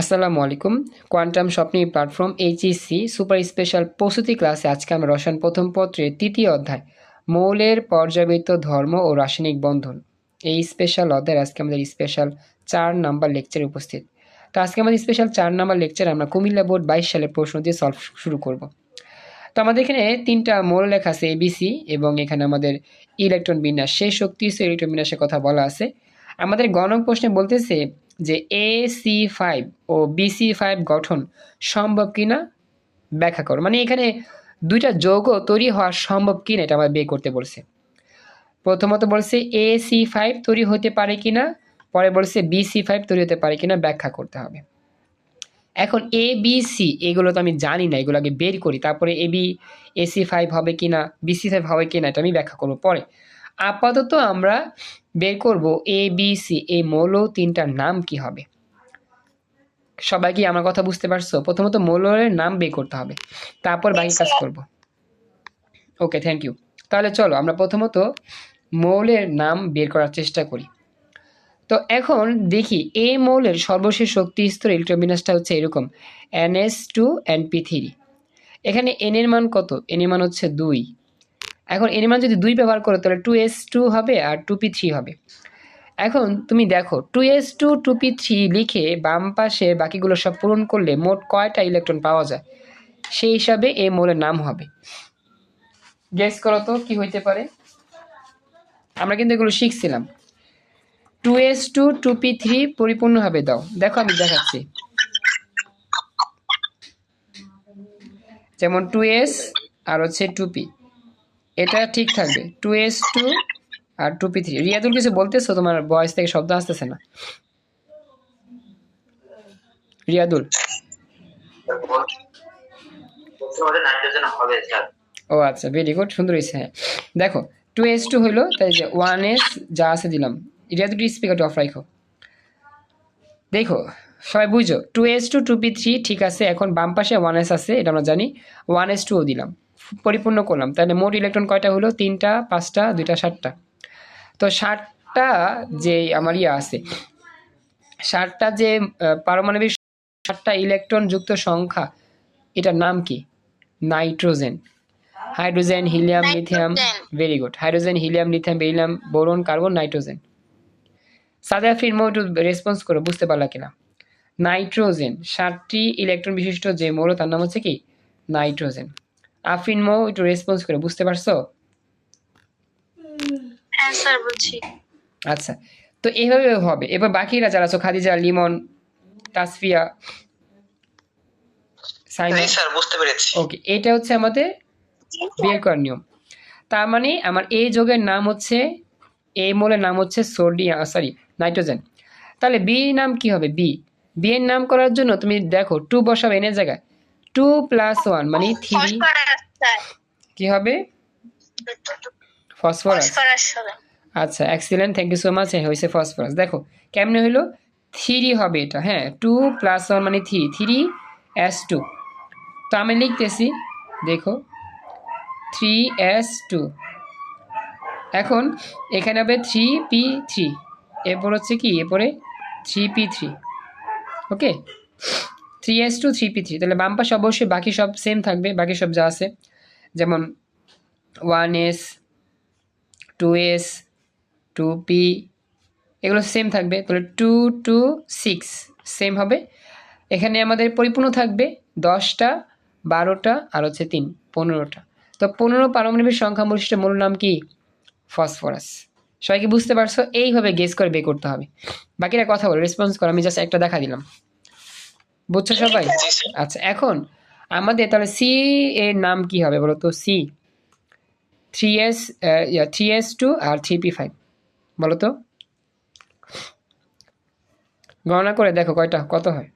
আসসালামু আলাইকুম। কোয়ান্টাম স্বপ্নী প্ল্যাটফর্ম এইচইসি সুপার স্পেশাল প্রস্তুতি ক্লাসে আজকে আমরা রসায়ন প্রথম পত্রের তৃতীয় অধ্যায়, মৌলের পর্যাবৃত্ত ধর্ম ও রাসায়নিক বন্ধন। এই স্পেশাল অধ্যায় আজকে আমাদের স্পেশাল চার নাম্বার লেকচারে উপস্থিত। তো আজকে আমাদের স্পেশাল চার নাম্বার লেকচার আমরা কুমিল্লা বোর্ড বাইশ সালের প্রশ্ন দিয়ে সলভ শুরু করব। তো আমাদের এখানে তিনটা মৌল লেখা আছে এবিসি এবং এখানে আমাদের ইলেকট্রন বিন্যাস, সেই শক্তি ইলেকট্রন বিন্যাসের কথা বলা আছে। আমাদের গণক প্রশ্নে বলতেছে যে এ সি ফাইভ ও বিসি ফাইভ গঠন সম্ভব কিনা ব্যাখ্যা করো। মানে এখানে দুইটা যৌগ তৈরি হওয়া সম্ভব কিনা এটা আমার বের করতে বলছে। প্রথমত বলছে এ সি ফাইভ তৈরি হতে পারে কিনা, পরে বলছে বি সি ফাইভ তৈরি হতে পারে কিনা ব্যাখ্যা করতে হবে। এখন এ বি সি এগুলো তো আমি জানি না, এগুলো আগে বের করি, তারপরে এ বি এসি ফাইভ হবে কিনা বিসি ফাইভ হবে কিনা এটা আমি ব্যাখ্যা করব পরে। আপাতত আমরা বের করব এ বি সি এই মৌল তিনটার নাম কি হবে? সবাই কি আমার কথা বুঝতে পারছ? প্রথমত মৌলের নাম বের করতে হবে। তারপর বাকি কাজ করব। ওকে থ্যাংক ইউ তাহলে চলো আমরা প্রথমত মৌলের নাম বের করার চেষ্টা করি। তো এখন দেখি এই মৌলের সর্বশেষ শক্তি স্তর ইলেকট্রোবিনাসটা হচ্ছে এরকম n s two n p three এখানে এন এর মান কত? এন এর মান হচ্ছে দুই। এখন এর মান যদি দুই ব্যবহার করো, তাহলে টু এস টু হবে আর টু পি থ্রি হবে। এখন তুমি দেখো two s two two p three লিখে বাম পাশে বাকিগুলো সব পূরণ করলে মোট কয়টা ইলেকট্রন পাওয়া যায়? সেই হিসাবে এ মোলের নাম হবে। গেস করো তো, কি হইতে পারে? আমরা কিন্তু এগুলো শিখছিলাম। Two s two two p three পরিপূর্ণভাবে দাও। দেখো আমি দেখাচ্ছি। যেমন টু এস আর হচ্ছে টু পি এটা ঠিক থাকবে। টু এস টু আর টু পি থ্রি রিয়াদুল, কিছু বলতেছো? তোমার বয়স থেকে শব্দ আসতেছে না। রিয়াদুল। ও আচ্ছা ভেরি গুড সুন্দর হয়েছে হ্যাঁ। দেখো টু এস টু হইল, তাই যে ওয়ান এস যা আছে দিলাম। রিয়াদুল স্পিকারটা অফ রাখো দেখো, সবাই বুঝো two s two two p three ঠিক আছে, এখন বাম পাশে ওয়ান এস আছে, এটা আমরা জানি। ওয়ান এস টুও দিলাম। পরিপূর্ণ করলাম। তাহলে মোট ইলেকট্রন কয়টা হলো? তিনটা পাঁচটা দুইটা ষাটটা তো ষাটটা যে আমার ইয়ে আছে ষাটটা যে পারমাণবিক ষাটটা ইলেকট্রন যুক্ত সংখ্যা এটার নাম কি? Nitrogen. Hydrogen helium lithium very good. Hydrogen helium lithium beryllium boron carbon nitrogen. সাদা ফিল্ম একটু রেসপন্স করো বুঝতে পারলা কিনা? নাইট্রোজেন ষাটটি ইলেকট্রন বিশিষ্ট যে মৌল তার নাম হচ্ছে কি? নাইট্রোজেন। আফিন মৌ একটু রেসপন্স করে বুঝতে পারছ? হ্যাঁ স্যার বুঝছি। আচ্ছা তো এইভাবে হবে। এবার বাকিরা যারা আছো খাদিজা লিমন তাসফিয়া সাইমা। স্যার বুঝতে পেরেছি। ওকে এটা হচ্ছে আমাদের বের করার নিয়ম। তার মানে আমার এই যোগের নাম হচ্ছে এই মৌলের নাম হচ্ছে সোডিয়াম সরি নাইট্রোজেন। তাহলে বি নাম কি হবে? বি। বি এর নাম করার জন্য তুমি দেখো টু বসাবে এনের জায়গায়। টু প্লাস ওয়ান মানে থ্রি কি হবে? ফসফরাস। ফসফরাস আচ্ছা excellent thank you so much হ্যাঁ হয়েছে ফসফরাস। দেখো কেমনে হইল? থ্রি হবে এটা হ্যাঁ টু প্লাস ওয়ান মানে থ্রি থ্রি এস টু তো আমি লিখতেছি দেখো থ্রি এস টু এখন এখানে হবে থ্রি পি থ্রি এরপর হচ্ছে কি? এরপরে three p three okay three s two three p three তাহলে বাম পাশে অবশ্যই বাকি সব সেম থাকবে, বাকি সব যা আছে। যেমন one s two s two p এগুলো সেম থাকবে। তাহলে টু টু সিক্স সেম হবে। এখানে আমাদের পরিপূর্ণ থাকবে দশটা, বারোটা, আর হচ্ছে তিন, পনেরোটা। তো পনেরো পারমাণবিক সংখ্যা বৈশিষ্ট্য মূল নাম কি? ফসফরাস। সবাইকে বুঝতে পারছ? এইভাবে গেস করে বের করতে হবে। বাকিরা কথা বলো রেসপন্স করো, আমি জাস্ট একটা দেখা দিলাম। বুঝছ সবাই? আচ্ছা এখন আমাদের তাহলে সি এর নাম কি হবে বলো তো? C three s three s two আর থ্রি পি ফাইভ বলো তো? গণনা করে দেখো কয়টা কত হয়?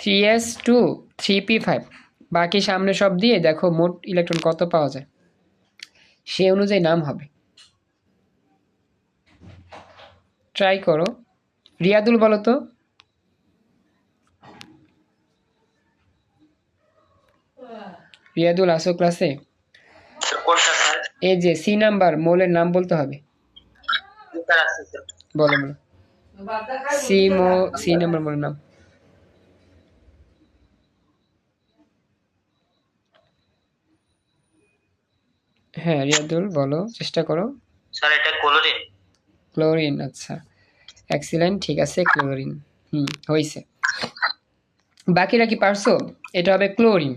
Three s two three p five বাকি সামনে সব দিয়ে দেখো মোট ইলেকট্রন কত পাওয়া যায়? সে অনুযায়ী নাম হবে। ট্রাই করো। রিয়াদুল বলো তো। রিয়াদুল, আসো ক্লাসে এই যে সি নাম্বার মৌলের নাম বলতে হবে। বলো বলো। সিমো সি নাম্বার বলে নাম। হ্যাঁ রিয়াদুল, বলো, চেষ্টা করো। স্যার, এটা ক্লোরিন ক্লোরিন আচ্ছা। এক্সিলেন্ট ঠিক আছে ক্লোরিন হুম হয়েছে বাকিরা কি পারছ? এটা হবে ক্লোরিন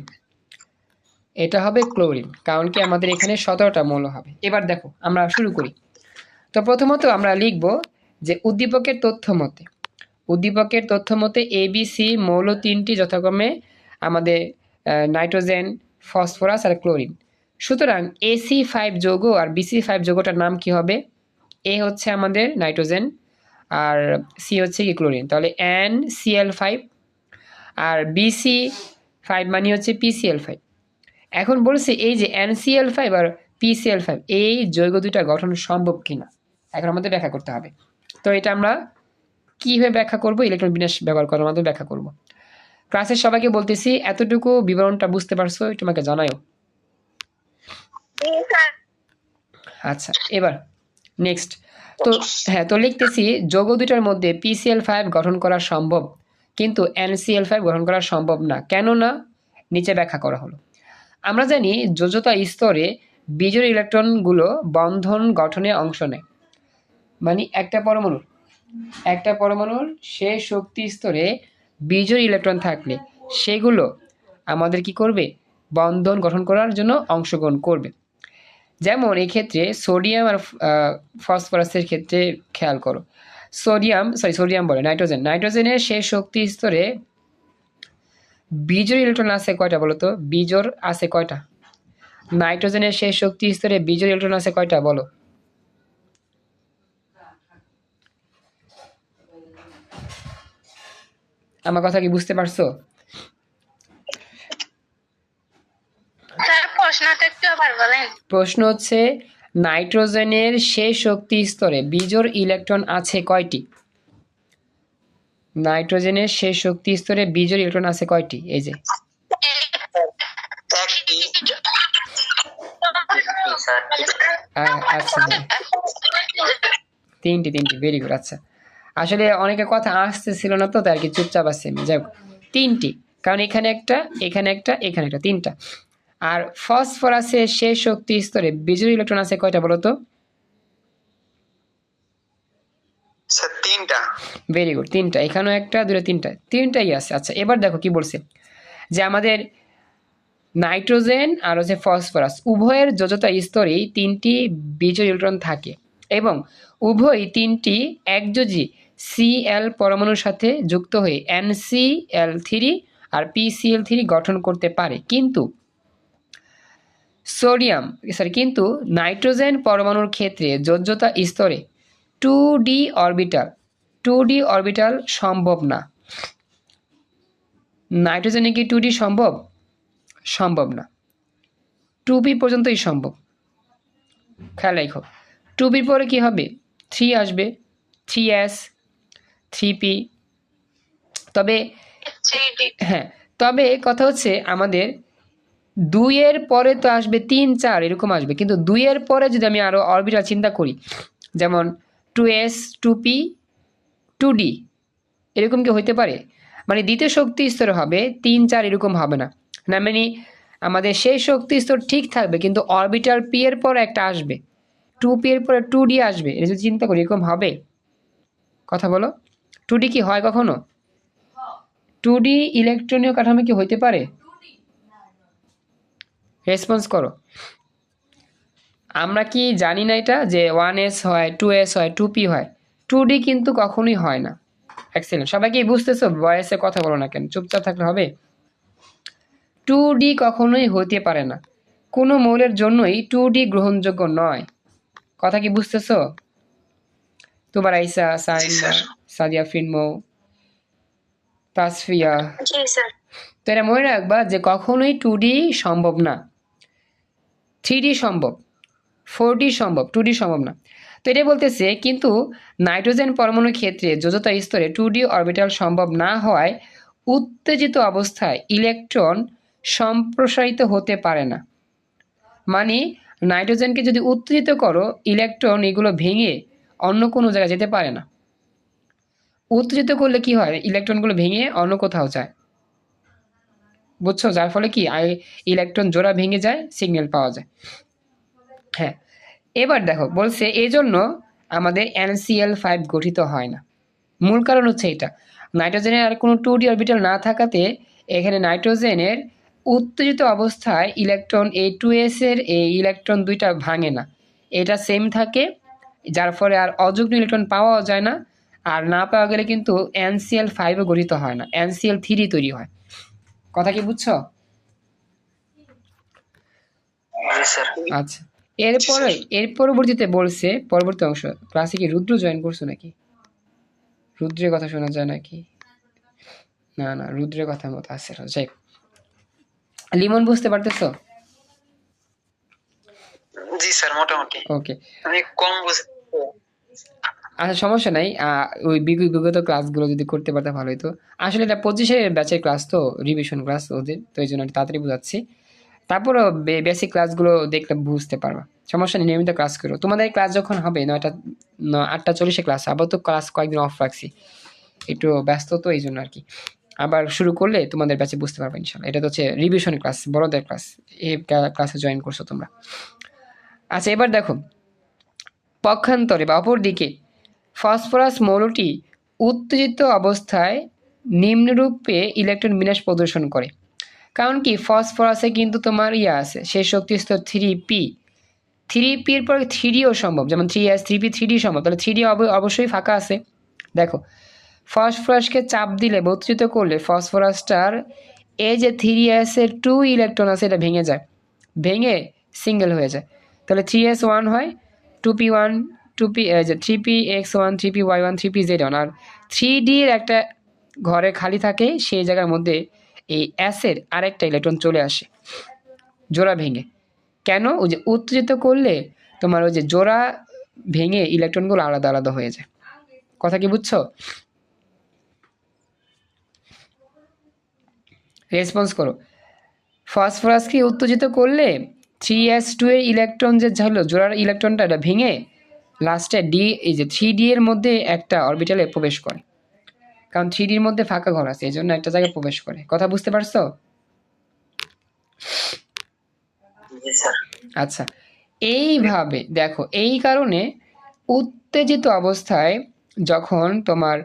এটা হবে ক্লোরিন কারণ কি আমাদের এখানে সতেরোটা মৌল হবে। এবার দেখো, আমরা শুরু করি। তো প্রথমত আমরা লিখব যে উদ্দীপকের তথ্য মতে, উদ্দীপকের তথ্য মতে এ বি সি মৌল তিনটি যথাক্রমে আমাদের নাইট্রোজেন, ফসফরাস আর ক্লোরিন সুতরাং এসি ফাইভ যৌগ আর বিসি ফাইভ যৌগটার নাম কি হবে? এ হচ্ছে আমাদের নাইট্রোজেন আর সি হচ্ছে কি ক্লোরিন। তাহলে এন সিএল ফাইভ আর বিসি ফাইভ মানে হচ্ছে পিসিএল ফাইভ এখন বলছে এই যে এনসিএল ফাইভ আর পিসিএল ফাইভ এই যৌগ দুইটা গঠন সম্ভব কিনা? এখন আমাদের ব্যাখ্যা করতে হবে। তো এটা আমরা কীভাবে ব্যাখ্যা করব? ইলেকট্রন বিন্যাস ব্যবহার করার মাধ্যমে ব্যাখ্যা করব। ক্লাসের সবাইকে বলতেছি এতটুকু বিবরণটা বুঝতে পারছ? একটু আমাকে জানাও জি স্যার। আচ্ছা এবার নেক্সট তো হ্যাঁ তো লিখতেছি, যৌগ দুইটার মধ্যে পিসিএল ফাইভ গঠন করা সম্ভব, কিন্তু এনসিএল ফাইভ গঠন করা সম্ভব না। কেন না? নিচে ব্যাখ্যা করা হলো। আমরা জানি যোজতা স্তরে বিজোড় ইলেকট্রনগুলো বন্ধন গঠনে অংশ নেয়। মানে একটা পরমাণুর। একটা পরমাণুর সে শক্তি স্তরে বিজোড় ইলেকট্রন থাকলে সেগুলো আমাদের কি করবে? বন্ধন গঠন করার জন্য অংশগ্রহণ করবে। যেমন এই ক্ষেত্রে সোডিয়াম আর ফসফরাসের ক্ষেত্রে খেয়াল করো। সোডিয়াম সরি সোডিয়াম বলে, নাইট্রোজেন। নাইট্রোজেনের শেষ শক্তি স্তরে বিজোড় ইলেকট্রন আছে কয়টা বলো তো? বিজোড় আছে কয়টা? নাইট্রোজেনের শেষ শক্তি স্তরে বিজোড় ইলেকট্রন আছে কয়টা বলো? আমার কথা কি বুঝতে পারছ স্যার প্রশ্নটা একটু আবার বলেন। প্রশ্ন হচ্ছে, নাইট্রোজেনের শেষ শক্তি স্তরে বিজোড় ইলেকট্রন আছে কয়টি? নাইট্রোজেনের শেষ শক্তি স্তরে বিজোড় ইলেকট্রন আছে কয়টি? এই যে। আচ্ছা হ্যাঁ। তিনটি তিনটি ভেরি গুড আচ্ছা। আসলে অনেকে কথা আসতেছিল না তো, তাই আর কি চুপচাপ আছে যাই হোক, তিনটি। কারণ এখানে একটা এখানে একটা এখানে একটা, তিনটা। আর ফসফরাসের সেই শক্তি স্তরে বিজোড় ইলেকট্রন আছে কয়টা বলো তো? স্যার তিনটা। ভেরি গুড তিনটা। এখানেও একটা দুটো তিনটা। তিনটাই আছে। আচ্ছা এবার দেখো কি বলছে। যে আমাদের নাইট্রোজেন আর হচ্ছে ফসফরাস উভয়ের যোজতা স্তরেই তিনটি বিজোড় ইলেকট্রন থাকে এবং উভয় তিনটি একযোজি সিএল পরমাণুর সাথে যুক্ত হয়ে এনসিএল থ্রি আর পিসিএল থ্রি গঠন করতে পারে। কিন্তু সোডিয়াম সরি কিন্তু নাইট্রোজেন পরমাণুর ক্ষেত্রে যোজ্যতা স্তরে two d orbital two d orbital সম্ভব না। নাইট্রোজেনে কি টু ডি সম্ভব? সম্ভব না। টু পি পর্যন্তই সম্ভব। খেয়াল রাখো টু পির পরে কি হবে? থ্রি আসবে থ্রি এস থ্রি পি তবে হ্যাঁ তবে কথা হচ্ছে আমাদের দুইয়ের পরে তো আসবে তিন, চার, এরকম আসবে। কিন্তু দুইয়ের পরে যদি আমি আরও অরবিটাল চিন্তা করি, যেমন two s two p two d এরকম কি হইতে পারে? মানে দ্বিতীয় শক্তি স্তর হবে, তিন, চার এরকম হবে না। না মানে আমাদের সেই শক্তি স্তর ঠিক থাকবে, কিন্তু অরবিটাল পি এর পর একটা আসবে। টু পি এর পরে টু ডি আসবে, এটা যদি চিন্তা করি, এরকম হবে? কথা বলো। টু ডি কি হয় কখনো? টু ডি ইলেকট্রনীয় কাঠামো কি হইতে পারে? রেসপন্স করো। আমরা কি জানি না এটা যে ওয়ান এস হয় টু এস হয় টু পি হয়? টু ডি কিন্তু কখনোই হয় না। এক্সেলেন্ট সবাই কি বুঝতেছো বয়সে কথা বলো না কেন? চুপচাপ থাকলে হবে? টু ডি কখনোই হতে পারে না। কোনো মৌলের জন্যই টু ডি গ্রহণযোগ্য নয়। কথা কি বুঝতেছো? তোমার আইসা সাইমা সাদিয়া ফিনমো তাসফিয়া। তো এটা মনে রাখবা যে কখনোই টু ডি সম্ভব না। থ্রি সম্ভব ফোর সম্ভব টু সম্ভব না। তো এটাই বলতেছে, কিন্তু নাইট্রোজেন পরমাণুর ক্ষেত্রে যোজতা স্তরে টু অরবিটাল সম্ভব না হওয়ায় উত্তেজিত অবস্থায় ইলেকট্রন সম্প্রসারিত হতে পারে না। মানে নাইট্রোজেনকে যদি উত্তেজিত করো ইলেকট্রন এগুলো ভেঙে অন্য কোনো জায়গায় যেতে পারে না। উত্তেজিত করলে কি হয়? ইলেকট্রনগুলো ভেঙে অন্য কোথাও যায়। বুঝছ? যার ফলে কি? ইলেকট্রন জোড়া ভেঙে যায় সিগন্যাল পাওয়া যায়। হ্যাঁ। এবার দেখো, বলছে এই জন্য আমাদের এনসিএল ফাইভ গঠিত হয় না। মূল কারণ হচ্ছে এটা। নাইট্রোজেনের আর কোনো টু ডি অরবিটাল না থাকাতে এখানে নাইট্রোজেনের উত্তেজিত অবস্থায় ইলেকট্রন এই টু এস এর এই ইলেকট্রন দুইটা ভাঙে না। এটা সেম থাকে, যার ফলে আর অযুগ্ম ইলেকট্রন পাওয়াও যায় না। আর না পাওয়া গেলে কিন্তু এনসিএল ফাইভও গঠিত হয় না। এনসিএল থ্রি তৈরি হয়। কথা কি বুঝছ? আচ্ছা। এরপরে এর পরবর্তীতে বলছে পরবর্তী অংশ ক্লাসে কি রুদ্র জয়েন করছ নাকি? রুদ্রের কথা শোনা যায় নাকি? না না রুদ্রের কথা মতো আছে যাই লিমন বুঝতে পারতেছো? জি স্যার মোটামুটি। ওকে আমি কম বুঝতে আচ্ছা সমস্যা নাই। ওই বিগত ক্লাসগুলো যদি করতে পারতে ভালো হতো আসলে এটা পঁচিশে ব্যাচের ক্লাস তো রিভিশন ক্লাস ওদের, তো এই জন্য তাড়াতাড়ি বুঝাচ্ছি। তারপরও বেসিক ক্লাসগুলো দেখলে বুঝতে পারবা। সমস্যা নেই, নিয়মিত ক্লাস করো। তোমাদের ক্লাস যখন হবে, নয়টা আটটা চল্লিশে ক্লাস আবার তো ক্লাস কয়েকদিন অফ রাখছি। একটু ব্যস্ত তো এই জন্য আর কি আবার শুরু করলে তোমাদের ব্যাচে বুঝতে পারবে ইনশাল্লাহ এটা তো হচ্ছে রিভিশন ক্লাস বড়দের ক্লাস এই ক্লাসে জয়েন করছ তোমরা। আচ্ছা এবার দেখো। পক্ষান্তরে বা অপর দিকে ফসফরাস মৌলটি উত্তেজিত অবস্থায় নিম্নরূপে ইলেকট্রন বিন্যাস প্রদর্শন করে। কারণ কি ফসফরাসে কিন্তু তোমার ইয়ে আছে সেই শক্তি স্তর থ্রি পি থ্রি পির পরে থ্রি ডিও সম্ভব, যেমন three s three p three d সম্ভব। তাহলে থ্রি ডি অবশ্যই ফাঁকা আছে। দেখো, ফসফরাসকে চাপ দিলে, বা উত্তেজিত করলে ফসফরাসটার এই যে থ্রি এস এর টু ইলেকট্রন আছে, এটা ভেঙে যায়। ভেঙে সিঙ্গেল হয়ে যায়। তাহলে থ্রি এস ওয়ান হয় two p one two p three p x one three p y one three p z one আর থ্রি ডির একটা ঘরে খালি থাকে, সেই জায়গার মধ্যে এই অ্যাসের আরেকটা ইলেকট্রন চলে আসে, জোড়া ভেঙে। কেন? ওই যে উত্তেজিত করলে তোমার ওই যে জোড়া ভেঙে ইলেকট্রনগুলো আলাদা আলাদা হয়ে যায়। কথা কি বুঝছ? রেসপন্স করো। ফসফরাসকে উত্তেজিত করলে থ্রি এস টু এর ইলেকট্রন যে ঝালো, জোড়ার ইলেকট্রনটা এটা ভেঙে লাস্টে ডি এই যে থ্রি ডি এর মধ্যে একটা অরবিটালে প্রবেশ করে। কারণ থ্রি ডির মধ্যে ফাঁকা ঘর আছে এই জন্য একটা জায়গায় প্রবেশ করে। কথা বুঝতে পারছ? আচ্ছা এইভাবে দেখো এই কারণে উত্তেজিত অবস্থায় যখন তোমার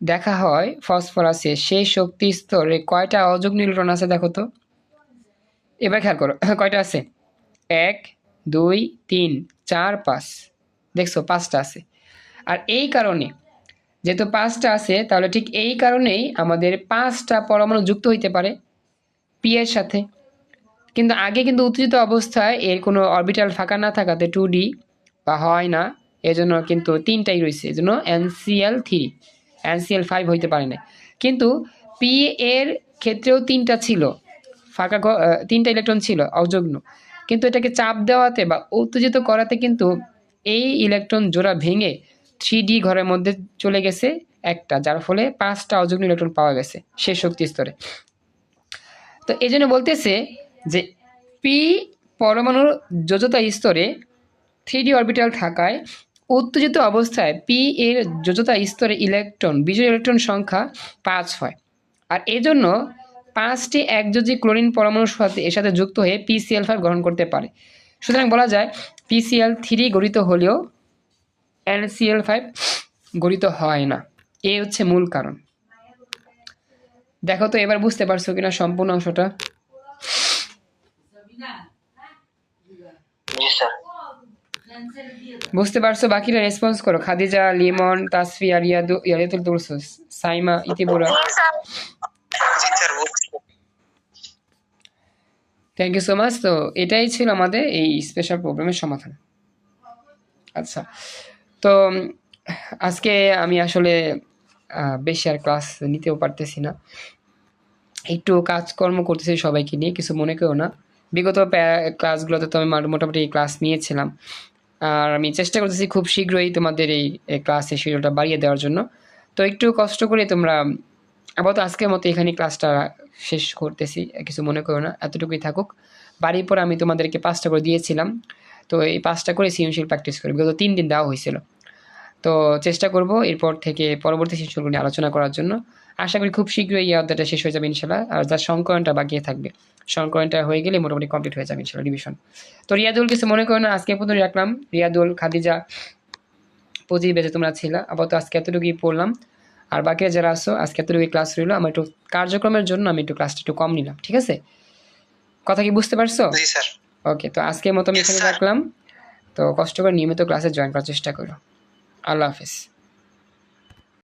দেখা হয় ফসফরাসে সেই শক্তি স্তরে কয়টা অযোগ ইলেকট্রন আছে দেখো তো? এবার খেয়াল করো কয়টা আছে? এক দুই তিন চার পাঁচ। দেখছ, পাঁচটা আছে। আর এই কারণে, যেহেতু পাঁচটা আছে, তাহলে ঠিক এই কারণেই আমাদের পাঁচটা পরমাণু যুক্ত হইতে পারে পি এর সাথে। কিন্তু আগে কিন্তু উত্তেজিত অবস্থায় এর কোনো অরবিটাল ফাঁকা না থাকাতে টু ডি বা হয় না। এজন্য কিন্তু তিনটাই রয়েছে, এজন্য এনসিএল থ্রি এনসিএল ফাইভ হইতে পারে না কিন্তু পি এর ক্ষেত্রেও তিনটা ছিল, ফাঁকা তিনটা ইলেকট্রন ছিল, অযুগ্ন। কিন্তু এটাকে চাপ দেওয়াতে বা উত্তেজিত করাতে কিন্তু এই ইলেকট্রন জোড়া ভেঙে থ্রি ডি ঘরের মধ্যে চলে গেছে একটা, যার ফলে পাঁচটা অযুগ্ন ইলেকট্রন পাওয়া গেছে সেই শক্তি স্তরে। তো এই জন্য বলতেছে যে পি পরমাণুর যোজতা স্তরে থ্রি ডি অরবিটাল থাকায় উত্তেজিত অবস্থায় পি এর যোজতা স্তরে ইলেকট্রন বিজয় ইলেকট্রন সংখ্যা পাঁচ হয়। আর এজন্য পাঁচটি একযোজি ক্লোরিন পরমাণুর সাথে, এর সাথে যুক্ত হয়ে পিসিএল ফাইভ গ্রহণ করতে পারে। সুতরাং বলা যায় পিসিএল থ্রি গঠিত হলেও এন এনসিএল ফাইভ গঠিত হয় না। এই হচ্ছে মূল কারণ। দেখো তো এবার বুঝতে পারছ কিনা সম্পূর্ণ অংশটা? বুঝতে পারছ? বাকিরা রেসপন্স করো। খাদিজা লিমন তাসফিয়া রিয়াদু ইয়ারিয়াতুল তুলসুস সাইমা ইতিবুরা জি স্যার জি স্যার বুঝছি থ্যাংক ইউ সো মাচ তো এটাই ছিল আমাদের এই স্পেশাল প্রবলেমের সমাধান। আচ্ছা তো আজকে আমি আসলে বেশি আর ক্লাস নিতেও পারতেছি না। একটু কাজকর্ম করতেছি সবাইকে নিয়ে, কিছু মনে করো না। বিগত ক্লাসগুলোতে তো আমি মোটামুটি ক্লাস নিয়েছিলাম। আর আমি চেষ্টা করতেছি খুব শীঘ্রই তোমাদের এই ক্লাসের শিডিউলটা বাড়িয়ে দেওয়ার জন্য। তো একটু কষ্ট করে তোমরা আপাতত আজকের মতো এখানে ক্লাসটা শেষ করতেছি, কিছু মনে করো না, এতটুকুই থাকুক। বাড়ির পর আমি তোমাদেরকে পাঁচটা করে দিয়েছিলাম, তো এই পাঁচটা করে সৃজনশীল প্র্যাকটিস করে। বিগত তিন দিন দেওয়া হয়েছিল। তো চেষ্টা করব এরপর থেকে পরবর্তী সেশনগুলো নিয়ে আলোচনা করার জন্য। আশা করি খুব শীঘ্রই এই অধ্যায়টা শেষ হয়ে যাবে ইনশাল্লাহ আর যার সংকলনটা বাকি থাকবে, সংকলনটা হয়ে গেলে মোটামুটি কমপ্লিট হয়ে যাবে ইনশাল্লাহ রিভিশন তো রিয়াদুল, কিছু মনে করো না, আজকে পর্যন্ত রাখলাম। রিয়াদুল, খাদিজা পঁচিশ বেজে তোমরা ছিল। আপাতত আজকে এতটুকুই পড়লাম। আর বাকি যারা আসো আজকে এতটুকুই ক্লাস রইল। আমার একটু কার্যক্রমের জন্য আমি একটু ক্লাসটা একটু কম নিলাম ঠিক আছে? কথা কি বুঝতে পারছ? স্যার। ওকে তো আজকের মতো আমি এখানে. রাখলাম। তো কষ্ট করে নিয়মিত ক্লাসে জয়েন করার চেষ্টা করো। আল্লাহ হাফিজ।